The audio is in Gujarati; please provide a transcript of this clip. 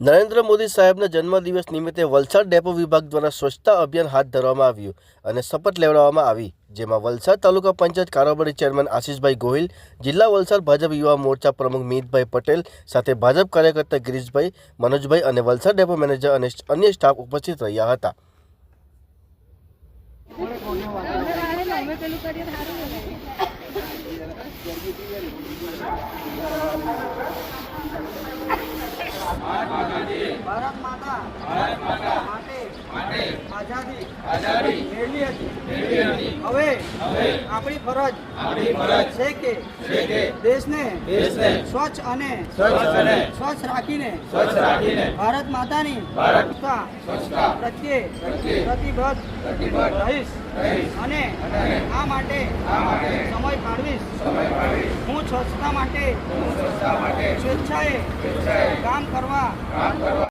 નરેન્દ્ર મોદી સાહેબના જન્મદિવસ નિમિત્તે વલસાડ ડેપો વિભાગ દ્વારા સ્વચ્છતા અભિયાન હાથ ધરવામાં આવ્યું અને શપથ લેવડાવવામાં આવી, જેમાં વલસાડ તાલુકા પંચાયત કારોબારી ચેરમેન આશીષભાઈ ગોહિલ, જિલ્લા વલસાડ ભાજપ યુવા મોરચા પ્રમુખ મિતભાઈ પટેલ, સાથે ભાજપ કાર્યકર્તા ગિરીશભાઈ, મનોજભાઈ અને વલસાડ ડેપો મેનેજર અને અન્ય સ્ટાફ ઉપસ્થિત રહ્યા હતા. પેલું કરીએ માતા ભારત માતા માટે આઝાદી મેળવી હતી. હવે આપણી ફરજ છે કે દેશને દેશને સ્વચ્છ અને સ્વચ્છ અને સ્વચ્છ રાખીને ભારત માતાની સ્વચ્છતા પ્રત્યે પ્રતિબદ્ધ રહીશ અને આ માટે સમય ફાળવીશ. હું સ્વચ્છતા માટે સ્વેચ્છાએ કામ કરવા